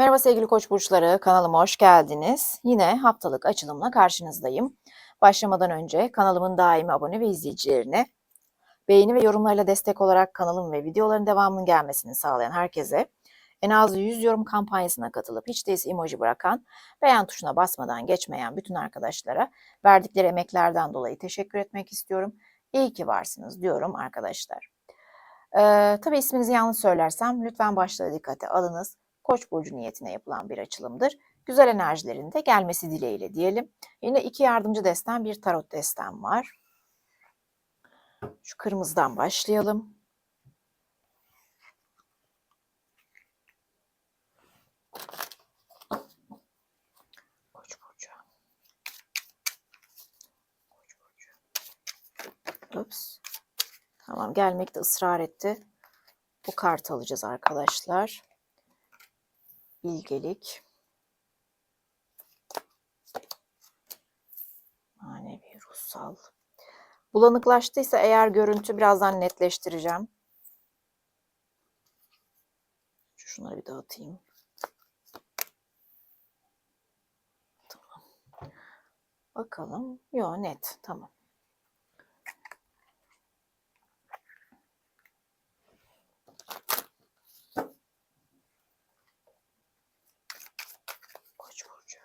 Merhaba sevgili koç burçları, kanalıma hoş geldiniz. Yine haftalık açılımla karşınızdayım. Başlamadan önce kanalımın daimi abone ve izleyicilerine beğeni ve yorumlarla destek olarak kanalım ve videoların devamının gelmesini sağlayan herkese en az 100 yorum kampanyasına katılıp hiç değilse emoji bırakan, beğen tuşuna basmadan geçmeyen bütün arkadaşlara verdikleri emeklerden dolayı teşekkür etmek istiyorum. İyi ki varsınız diyorum arkadaşlar. Ee, tabii isminizi yanlış söylersem lütfen başta dikkate alınız. Koç burcu niyetine yapılan bir açılımdır. Güzel enerjilerin de gelmesi dileğiyle diyelim. Yine iki yardımcı destem, bir tarot destem var. Şu kırmızıdan başlayalım. Koç burcu. Koç burcu. Ups. Tamam gelmekte ısrar etti. Bu kart alacağız arkadaşlar. Bilgelik. Manevi, ruhsal. Bulanıklaştıysa eğer görüntü birazdan netleştireceğim. Şunları bir dağıtayım. Tamam. Bakalım. Yo net. Tamam. Koç burcu.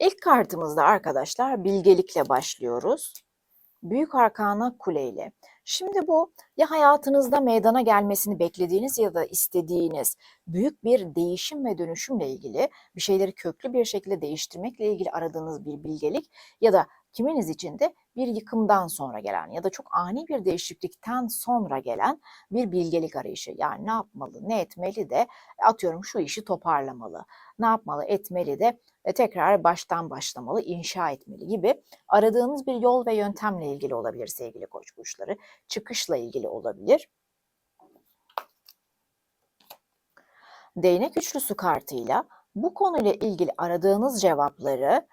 İlk kartımızda arkadaşlar bilgelikle başlıyoruz. Büyük Arkana kuleyle. Şimdi bu ya hayatınızda meydana gelmesini beklediğiniz ya da istediğiniz büyük bir değişim ve dönüşümle ilgili bir şeyleri köklü bir şekilde değiştirmekle ilgili aradığınız bir bilgelik ya da kiminiz için de bir yıkımdan sonra gelen ya da çok ani bir değişiklikten sonra gelen bir bilgelik arayışı. Yani ne yapmalı, ne etmeli de atıyorum şu işi toparlamalı, ne yapmalı, etmeli de e, tekrar baştan başlamalı, inşa etmeli gibi aradığınız bir yol ve yöntemle ilgili olabilir sevgili koç burçları. Çıkışla ilgili olabilir. Değnek üçlüsü kartıyla bu konuyla ilgili aradığınız cevapları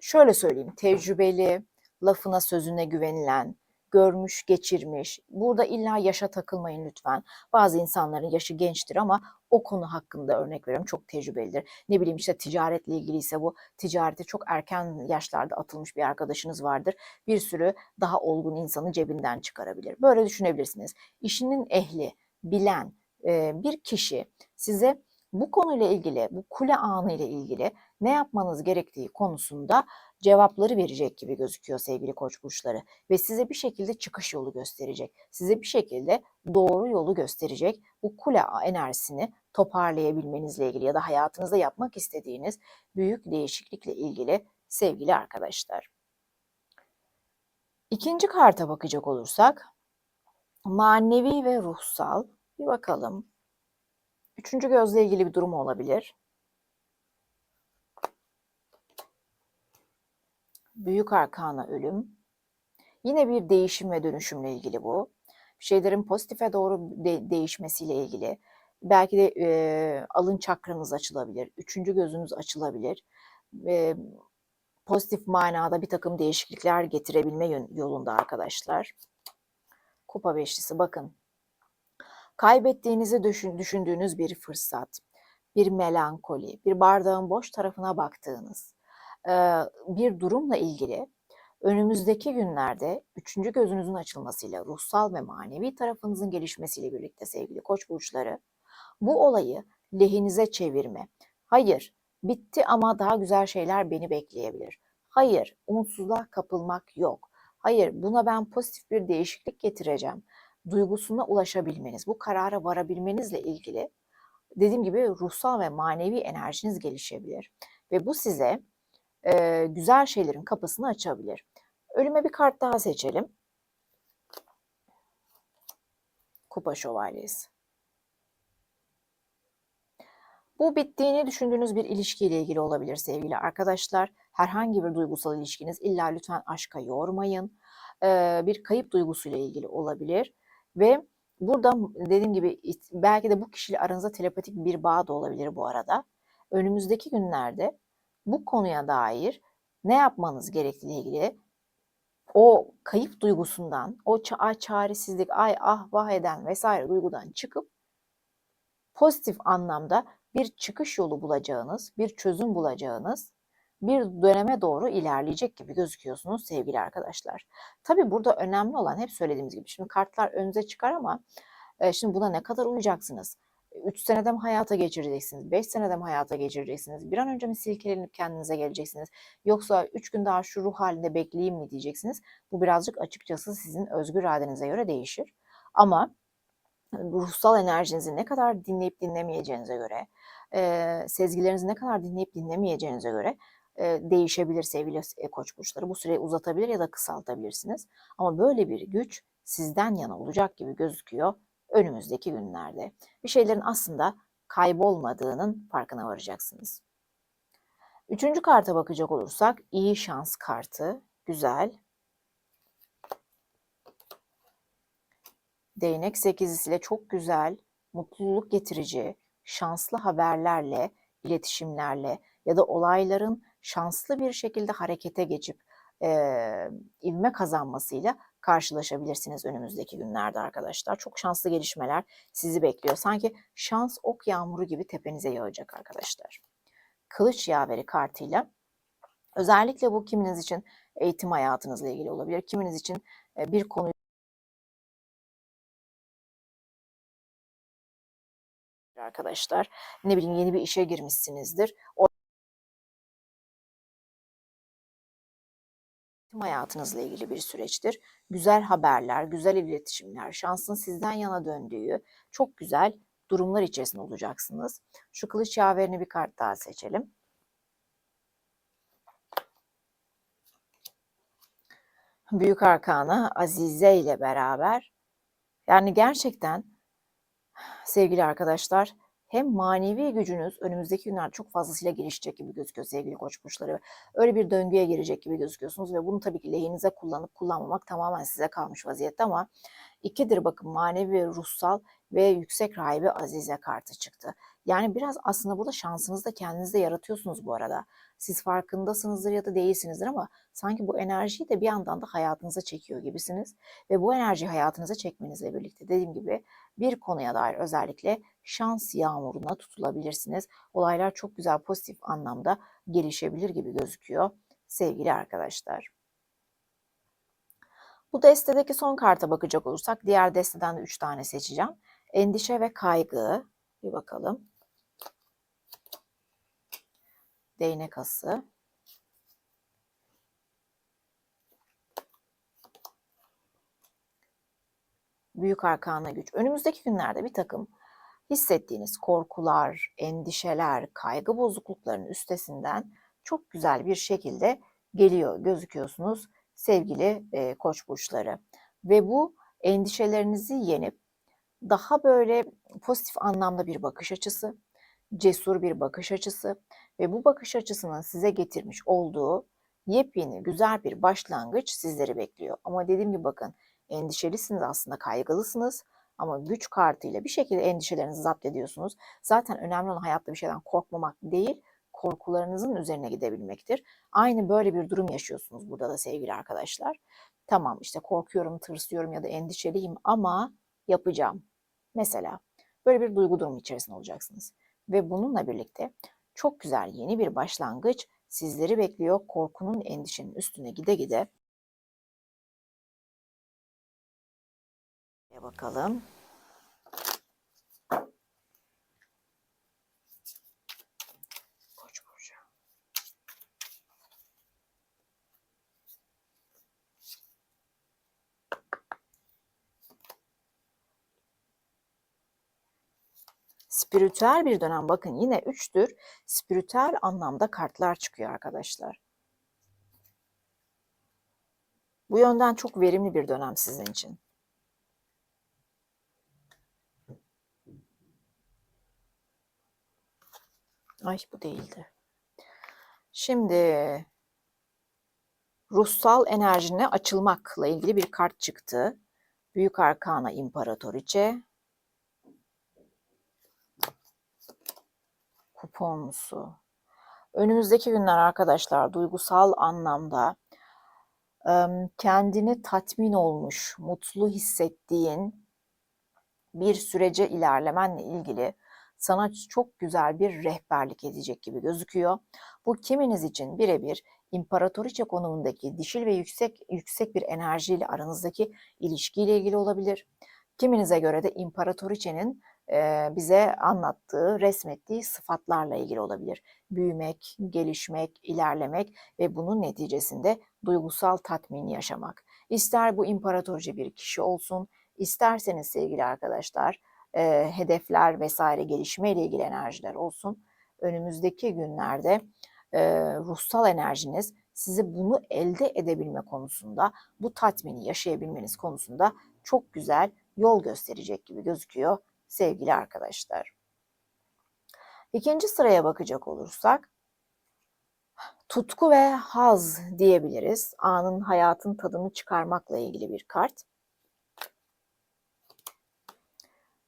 şöyle söyleyeyim tecrübeli, lafına sözüne güvenilen, görmüş, geçirmiş. Burada illa yaşa takılmayın lütfen. Bazı insanların yaşı gençtir ama o konu hakkında örnek veriyorum çok tecrübelidir. Ne bileyim işte ticaretle ilgiliyse bu ticarete çok erken yaşlarda atılmış bir arkadaşınız vardır. Bir sürü daha olgun insanı cebinden çıkarabilir. Böyle düşünebilirsiniz. İşinin ehli, bilen bir kişi size bu konuyla ilgili, bu kule anı ile ilgili ne yapmanız gerektiği konusunda cevapları verecek gibi gözüküyor sevgili koç burçları ve size bir şekilde çıkış yolu gösterecek. Size bir şekilde doğru yolu gösterecek. Bu kule enerjisini toparlayabilmenizle ilgili ya da hayatınızda yapmak istediğiniz büyük değişiklikle ilgili sevgili arkadaşlar. İkinci karta bakacak olursak manevi ve ruhsal bir bakalım. Üçüncü gözle ilgili bir durum olabilir. Büyük arkana ölüm. Yine bir değişim ve dönüşümle ilgili bu. Şeylerin pozitife doğru de- değişmesiyle ilgili. Belki de e, alın çakranız açılabilir. Üçüncü gözünüz açılabilir. E, pozitif manada bir takım değişiklikler getirebilme yolunda arkadaşlar. Kupa beşlisi bakın. Kaybettiğinizi düşün, düşündüğünüz bir fırsat, bir melankoli, bir bardağın boş tarafına baktığınız bir durumla ilgili önümüzdeki günlerde üçüncü gözünüzün açılmasıyla ruhsal ve manevi tarafınızın gelişmesiyle birlikte sevgili koç burçları bu olayı lehinize çevirme. Hayır, bitti ama daha güzel şeyler beni bekleyebilir. Hayır, umutsuzluğa kapılmak yok. Hayır, buna ben pozitif bir değişiklik getireceğim. Duygusuna ulaşabilmeniz, bu karara varabilmenizle ilgili dediğim gibi ruhsal ve manevi enerjiniz gelişebilir. Ve bu size e, güzel şeylerin kapısını açabilir. Ölüme bir kart daha seçelim. Kupa şövalyesi. Bu bittiğini düşündüğünüz bir ilişkiyle ilgili olabilir sevgili arkadaşlar. Herhangi bir duygusal ilişkiniz illa lütfen aşka yormayın. Ee, bir kayıp duygusuyla ilgili olabilir. Ve burada dediğim gibi belki de bu kişiyle aranızda telepatik bir bağ da olabilir bu arada. önümüzdeki günlerde bu konuya dair ne yapmanız gerektiğiyle ilgili o kayıp duygusundan, o ay çaresizlik, ay ah vah eden vesaire duygudan çıkıp pozitif anlamda bir çıkış yolu bulacağınız, bir çözüm bulacağınız bir döneme doğru ilerleyecek gibi gözüküyorsunuz sevgili arkadaşlar. Tabii burada önemli olan hep söylediğimiz gibi şimdi kartlar önünüze çıkar ama e, şimdi buna ne kadar uyacaksınız? 3 senede mi hayata geçireceksiniz? 5 senede mi hayata geçireceksiniz? Bir an önce mi silkelenip kendinize geleceksiniz? Yoksa 3 gün daha şu ruh halinde bekleyeyim mi diyeceksiniz? Bu birazcık açıkçası sizin özgür iradenize göre değişir. Ama ruhsal enerjinizi ne kadar dinleyip dinlemeyeceğinize göre, e, sezgilerinizi ne kadar dinleyip dinlemeyeceğinize göre e, değişebilir sevgili e, koç burçları. Bu süreyi uzatabilir ya da kısaltabilirsiniz. Ama böyle bir güç sizden yana olacak gibi gözüküyor önümüzdeki günlerde. Bir şeylerin aslında kaybolmadığının farkına varacaksınız. Üçüncü karta bakacak olursak iyi şans kartı. Güzel. Değnek sekizisiyle çok güzel, mutluluk getirici, şanslı haberlerle, iletişimlerle ya da olayların şanslı bir şekilde harekete geçip e, ivme kazanmasıyla karşılaşabilirsiniz önümüzdeki günlerde arkadaşlar. Çok şanslı gelişmeler sizi bekliyor. Sanki şans ok yağmuru gibi tepenize yağacak arkadaşlar. Kılıç yaveri kartıyla özellikle bu kiminiz için eğitim hayatınızla ilgili olabilir. Kiminiz için bir konuyu arkadaşlar. Ne bileyim yeni bir işe girmişsinizdir. O hayatınızla ilgili bir süreçtir. Güzel haberler, güzel iletişimler, şansın sizden yana döndüğü çok güzel durumlar içerisinde olacaksınız. Şu kılıç yaverini bir kart daha seçelim. Büyük Arkana Azize ile beraber yani gerçekten sevgili arkadaşlar hem manevi gücünüz önümüzdeki günler çok fazlasıyla gelişecek gibi gözüküyor sevgili koç burçları. Öyle bir döngüye girecek gibi gözüküyorsunuz ve bunu tabii ki lehinize kullanıp kullanmamak tamamen size kalmış vaziyette ama ikidir bakın manevi ruhsal ve yüksek rahibe azize kartı çıktı. Yani biraz aslında burada şansınızı da kendinizde yaratıyorsunuz bu arada. Siz farkındasınızdır ya da değilsinizdir ama sanki bu enerjiyi de bir yandan da hayatınıza çekiyor gibisiniz. Ve bu enerjiyi hayatınıza çekmenizle birlikte dediğim gibi bir konuya dair özellikle şans yağmuruna tutulabilirsiniz. Olaylar çok güzel pozitif anlamda gelişebilir gibi gözüküyor sevgili arkadaşlar. Bu destedeki son karta bakacak olursak diğer desteden de 3 tane seçeceğim. Endişe ve kaygı. Bir bakalım. Değnek ası. Büyük arkana güç. Önümüzdeki günlerde bir takım hissettiğiniz korkular, endişeler, kaygı bozukluklarının üstesinden çok güzel bir şekilde geliyor gözüküyorsunuz sevgili e, koç burçları. Ve bu endişelerinizi yenip daha böyle pozitif anlamda bir bakış açısı, cesur bir bakış açısı ve bu bakış açısının size getirmiş olduğu yepyeni güzel bir başlangıç sizleri bekliyor. Ama dediğim gibi bakın endişelisiniz aslında kaygılısınız ama güç kartıyla bir şekilde endişelerinizi zapt ediyorsunuz. Zaten önemli olan hayatta bir şeyden korkmamak değil, korkularınızın üzerine gidebilmektir. Aynı böyle bir durum yaşıyorsunuz burada da sevgili arkadaşlar. Tamam işte korkuyorum, tırsıyorum ya da endişeliyim ama yapacağım. Mesela böyle bir duygu durumu içerisinde olacaksınız. Ve bununla birlikte çok güzel yeni bir başlangıç sizleri bekliyor. Korkunun, endişenin üstüne gide gide bakalım. Spiritüel bir dönem bakın yine üçtür. Spiritüel anlamda kartlar çıkıyor arkadaşlar. Bu yönden çok verimli bir dönem sizin için. Ay bu değildi. Şimdi ruhsal enerjine açılmakla ilgili bir kart çıktı. Büyük Arkana İmparatoriçe. Kuponlusu. Önümüzdeki günler arkadaşlar duygusal anlamda kendini tatmin olmuş, mutlu hissettiğin bir sürece ilerlemenle ilgili sana çok güzel bir rehberlik edecek gibi gözüküyor. Bu kiminiz için birebir imparatoriçe konumundaki dişil ve yüksek yüksek bir enerjiyle aranızdaki ilişkiyle ilgili olabilir. Kiminize göre de imparatoriçenin bize anlattığı, resmettiği sıfatlarla ilgili olabilir. Büyümek, gelişmek, ilerlemek ve bunun neticesinde duygusal tatmini yaşamak. İster bu imparatorca bir kişi olsun, isterseniz sevgili arkadaşlar e, hedefler vesaire gelişme ile ilgili enerjiler olsun. Önümüzdeki günlerde e, ruhsal enerjiniz sizi bunu elde edebilme konusunda, bu tatmini yaşayabilmeniz konusunda çok güzel yol gösterecek gibi gözüküyor sevgili arkadaşlar. İkinci sıraya bakacak olursak tutku ve haz diyebiliriz. Anın hayatın tadını çıkarmakla ilgili bir kart.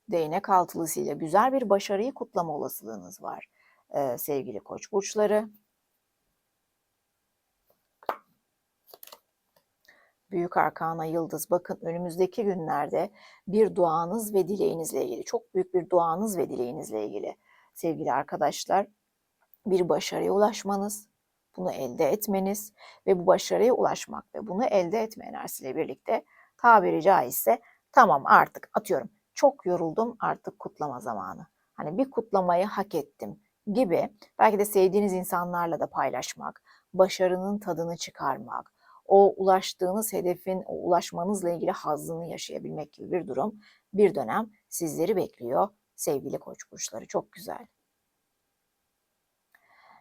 Değnek altılısıyla güzel bir başarıyı kutlama olasılığınız var sevgili koç burçları. Büyük Arkana Yıldız bakın önümüzdeki günlerde bir duanız ve dileğinizle ilgili çok büyük bir duanız ve dileğinizle ilgili sevgili arkadaşlar bir başarıya ulaşmanız, bunu elde etmeniz ve bu başarıya ulaşmak ve bunu elde etme enerjisiyle birlikte tabiri caizse tamam artık atıyorum çok yoruldum artık kutlama zamanı. Hani bir kutlamayı hak ettim gibi belki de sevdiğiniz insanlarla da paylaşmak, başarının tadını çıkarmak, o ulaştığınız hedefin, o ulaşmanızla ilgili hazzını yaşayabilmek gibi bir durum bir dönem sizleri bekliyor sevgili koç burçları. Çok güzel.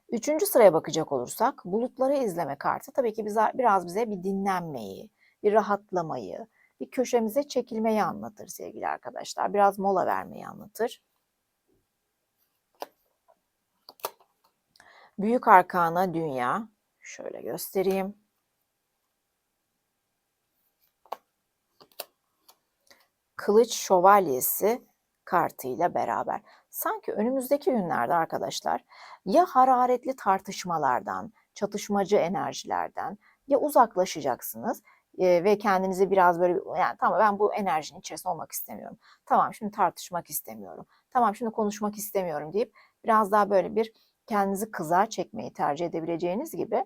Üçüncü sıraya bakacak olursak bulutları izleme kartı tabii ki bize, biraz bize bir dinlenmeyi, bir rahatlamayı, bir köşemize çekilmeyi anlatır sevgili arkadaşlar. Biraz mola vermeyi anlatır. Büyük arkana dünya. Şöyle göstereyim. Kılıç şövalyesi kartıyla beraber. Sanki önümüzdeki günlerde arkadaşlar ya hararetli tartışmalardan, çatışmacı enerjilerden ya uzaklaşacaksınız e, ve kendinizi biraz böyle yani tamam ben bu enerjinin içerisinde olmak istemiyorum. Tamam şimdi tartışmak istemiyorum. Tamam şimdi konuşmak istemiyorum deyip biraz daha böyle bir kendinizi kıza çekmeyi tercih edebileceğiniz gibi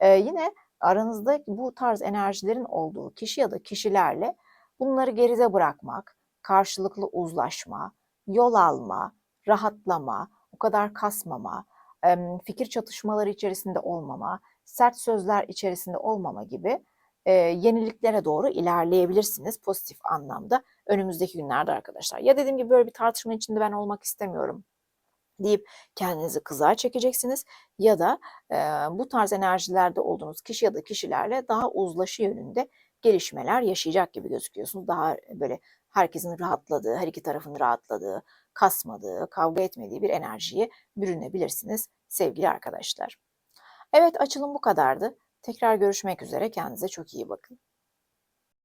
e, yine aranızda bu tarz enerjilerin olduğu kişi ya da kişilerle bunları geride bırakmak, karşılıklı uzlaşma, yol alma, rahatlama, o kadar kasmama, fikir çatışmaları içerisinde olmama, sert sözler içerisinde olmama gibi e, yeniliklere doğru ilerleyebilirsiniz pozitif anlamda önümüzdeki günlerde arkadaşlar. Ya dediğim gibi böyle bir tartışma içinde ben olmak istemiyorum deyip kendinizi kızar çekeceksiniz ya da e, bu tarz enerjilerde olduğunuz kişi ya da kişilerle daha uzlaşı yönünde gelişmeler yaşayacak gibi gözüküyorsunuz. Daha böyle herkesin rahatladığı, her iki tarafın rahatladığı, kasmadığı, kavga etmediği bir enerjiye bürünebilirsiniz sevgili arkadaşlar. Evet açılım bu kadardı. Tekrar görüşmek üzere. Kendinize çok iyi bakın.